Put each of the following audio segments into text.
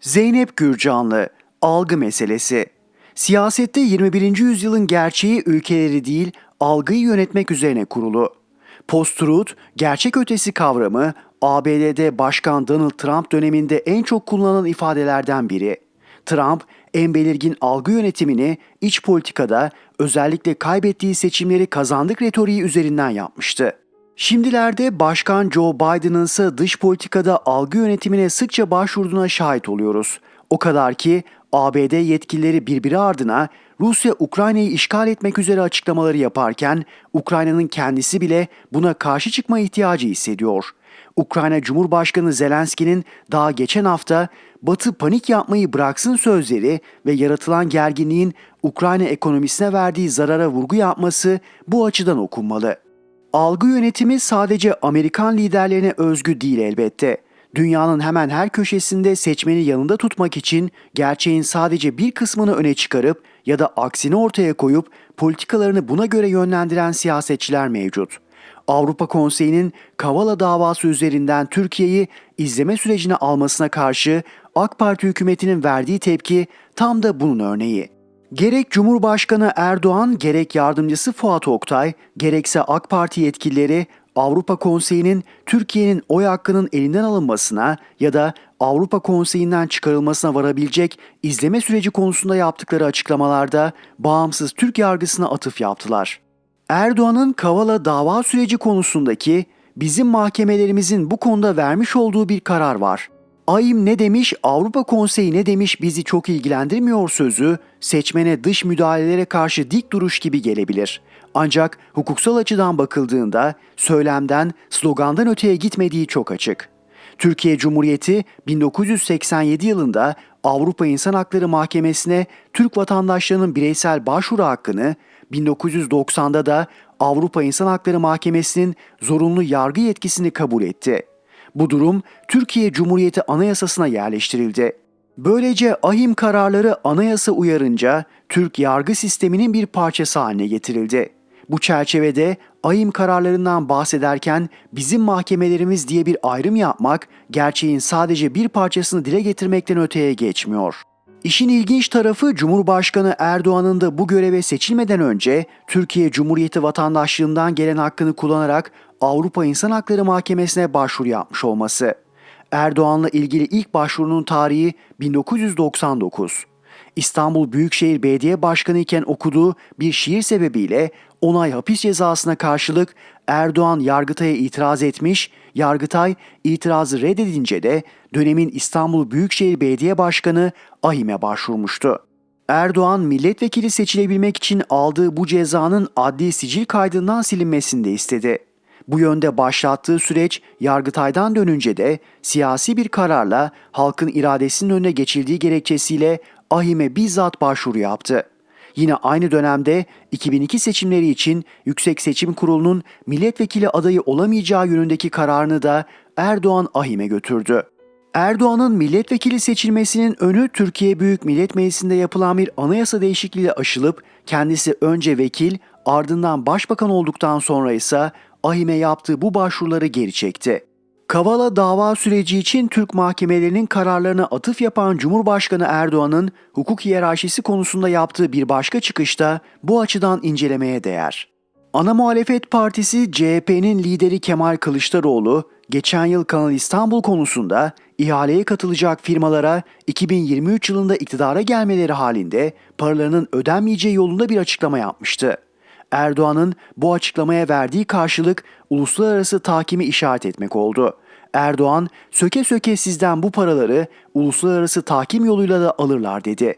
Zeynep Gürcanlı, algı meselesi. Siyasette 21. yüzyılın gerçeği ülkeleri değil, algıyı yönetmek üzerine kurulu. Post-truth, gerçek ötesi kavramı ABD'de Başkan Donald Trump döneminde en çok kullanılan ifadelerden biri. Trump, en belirgin algı yönetimini iç politikada özellikle kaybettiği seçimleri kazandık retoriği üzerinden yapmıştı. Şimdilerde Başkan Joe Biden'ın ise dış politikada algı yönetimine sıkça başvurduğuna şahit oluyoruz. O kadar ki ABD yetkilileri birbiri ardına Rusya Ukrayna'yı işgal etmek üzere açıklamaları yaparken Ukrayna'nın kendisi bile buna karşı çıkma ihtiyacı hissediyor. Ukrayna Cumhurbaşkanı Zelenski'nin daha geçen hafta Batı panik yapmayı bıraksın sözleri ve yaratılan gerginliğin Ukrayna ekonomisine verdiği zarara vurgu yapması bu açıdan okunmalı. Algı yönetimi sadece Amerikan liderlerine özgü değil elbette. Dünyanın hemen her köşesinde seçmeni yanında tutmak için gerçeğin sadece bir kısmını öne çıkarıp ya da aksini ortaya koyup politikalarını buna göre yönlendiren siyasetçiler mevcut. Avrupa Konseyi'nin Kavala davası üzerinden Türkiye'yi izleme sürecine almasına karşı AK Parti hükümetinin verdiği tepki tam da bunun örneği. Gerek Cumhurbaşkanı Erdoğan, gerek yardımcısı Fuat Oktay, gerekse AK Parti yetkilileri Avrupa Konseyi'nin Türkiye'nin oy hakkının elinden alınmasına ya da Avrupa Konseyi'nden çıkarılmasına varabilecek izleme süreci konusunda yaptıkları açıklamalarda bağımsız Türk yargısına atıf yaptılar. Erdoğan'ın Kavala dava süreci konusundaki bizim mahkemelerimizin bu konuda vermiş olduğu bir karar var. AYİM ne demiş, Avrupa Konseyi ne demiş bizi çok ilgilendirmiyor sözü seçmene dış müdahalelere karşı dik duruş gibi gelebilir. Ancak hukuksal açıdan bakıldığında söylemden, slogandan öteye gitmediği çok açık. Türkiye Cumhuriyeti 1987 yılında Avrupa İnsan Hakları Mahkemesi'ne Türk vatandaşlarının bireysel başvuru hakkını, 1990'da da Avrupa İnsan Hakları Mahkemesi'nin zorunlu yargı yetkisini kabul etti. Bu durum Türkiye Cumhuriyeti Anayasası'na yerleştirildi. Böylece ahim kararları anayasa uyarınca Türk yargı sisteminin bir parçası haline getirildi. Bu çerçevede ahim kararlarından bahsederken bizim mahkemelerimiz diye bir ayrım yapmak gerçeğin sadece bir parçasını dile getirmekten öteye geçmiyor. İşin ilginç tarafı Cumhurbaşkanı Erdoğan'ın da bu göreve seçilmeden önce Türkiye Cumhuriyeti vatandaşlığından gelen hakkını kullanarak Avrupa İnsan Hakları Mahkemesi'ne başvuru yapmış olması. Erdoğan'la ilgili ilk başvurunun tarihi 1999. İstanbul Büyükşehir Belediye Başkanı iken okuduğu bir şiir sebebiyle 10 ay hapis cezasına karşılık Erdoğan Yargıtay'a itiraz etmiş, Yargıtay itirazı reddedince de dönemin İstanbul Büyükşehir Belediye Başkanı Ahim'e başvurmuştu. Erdoğan milletvekili seçilebilmek için aldığı bu cezanın adli sicil kaydından silinmesini de istedi. Bu yönde başlattığı süreç Yargıtay'dan dönünce de siyasi bir kararla halkın iradesinin önüne geçildiği gerekçesiyle Ahim'e bizzat başvuru yaptı. Yine aynı dönemde 2002 seçimleri için Yüksek Seçim Kurulu'nun milletvekili adayı olamayacağı yönündeki kararını da Erdoğan Ahim'e götürdü. Erdoğan'ın milletvekili seçilmesinin önü Türkiye Büyük Millet Meclisi'nde yapılan bir anayasa değişikliğiyle aşılıp kendisi önce vekil ardından başbakan olduktan sonra ise Ahim'e yaptığı bu başvuruları geri çekti. Kavala dava süreci için Türk mahkemelerinin kararlarına atıf yapan Cumhurbaşkanı Erdoğan'ın hukuk hiyerarşisi konusunda yaptığı bir başka çıkışta bu açıdan incelemeye değer. Ana muhalefet partisi CHP'nin lideri Kemal Kılıçdaroğlu, geçen yıl Kanal İstanbul konusunda ihaleye katılacak firmalara 2023 yılında iktidara gelmeleri halinde paralarının ödenmeyeceği yolunda bir açıklama yapmıştı. Erdoğan'ın bu açıklamaya verdiği karşılık uluslararası takimi işaret etmek oldu. Erdoğan, söke söke sizden bu paraları uluslararası tahkim yoluyla da alırlar dedi.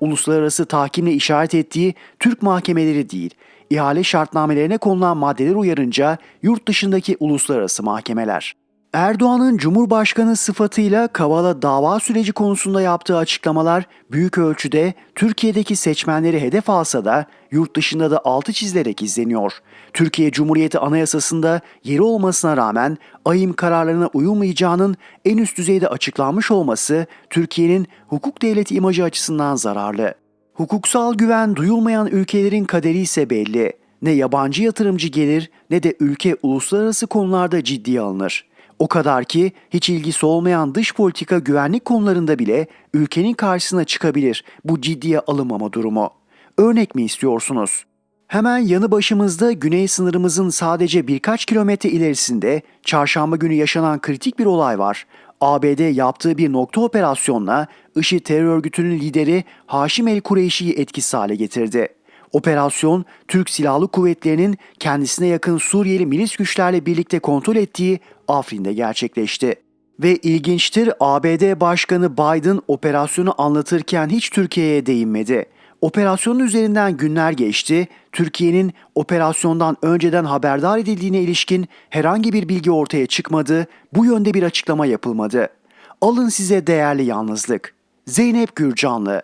Uluslararası tahkimle işaret ettiği Türk mahkemeleri değil, ihale şartnamelerine konulan maddeler uyarınca yurt dışındaki uluslararası mahkemeler. Erdoğan'ın Cumhurbaşkanı sıfatıyla Kavala dava süreci konusunda yaptığı açıklamalar büyük ölçüde Türkiye'deki seçmenleri hedef alsa da yurt dışında da altı çizilerek izleniyor. Türkiye Cumhuriyeti Anayasası'nda yeri olmasına rağmen ayım kararlarına uyulmayacağının en üst düzeyde açıklanmış olması Türkiye'nin hukuk devleti imajı açısından zararlı. Hukuksal güven duyulmayan ülkelerin kaderi ise belli. Ne yabancı yatırımcı gelir ne de ülke uluslararası konularda ciddiye alınır. O kadar ki hiç ilgisi olmayan dış politika güvenlik konularında bile ülkenin karşısına çıkabilir bu ciddiye alınmama durumu. Örnek mi istiyorsunuz? Hemen yanı başımızda güney sınırımızın sadece birkaç kilometre ilerisinde çarşamba günü yaşanan kritik bir olay var. ABD yaptığı bir nokta operasyonla IŞİD terör örgütünün lideri Haşim El Kureyşi'yi etkisiz hale getirdi. Operasyon, Türk Silahlı Kuvvetleri'nin kendisine yakın Suriyeli milis güçlerle birlikte kontrol ettiği Afrin'de gerçekleşti. Ve ilginçtir ABD Başkanı Biden operasyonu anlatırken hiç Türkiye'ye değinmedi. Operasyonun üzerinden günler geçti. Türkiye'nin operasyondan önceden haberdar edildiğine ilişkin herhangi bir bilgi ortaya çıkmadı. Bu yönde bir açıklama yapılmadı. Alın size değerli yalnızlık. Zeynep Gürcanlı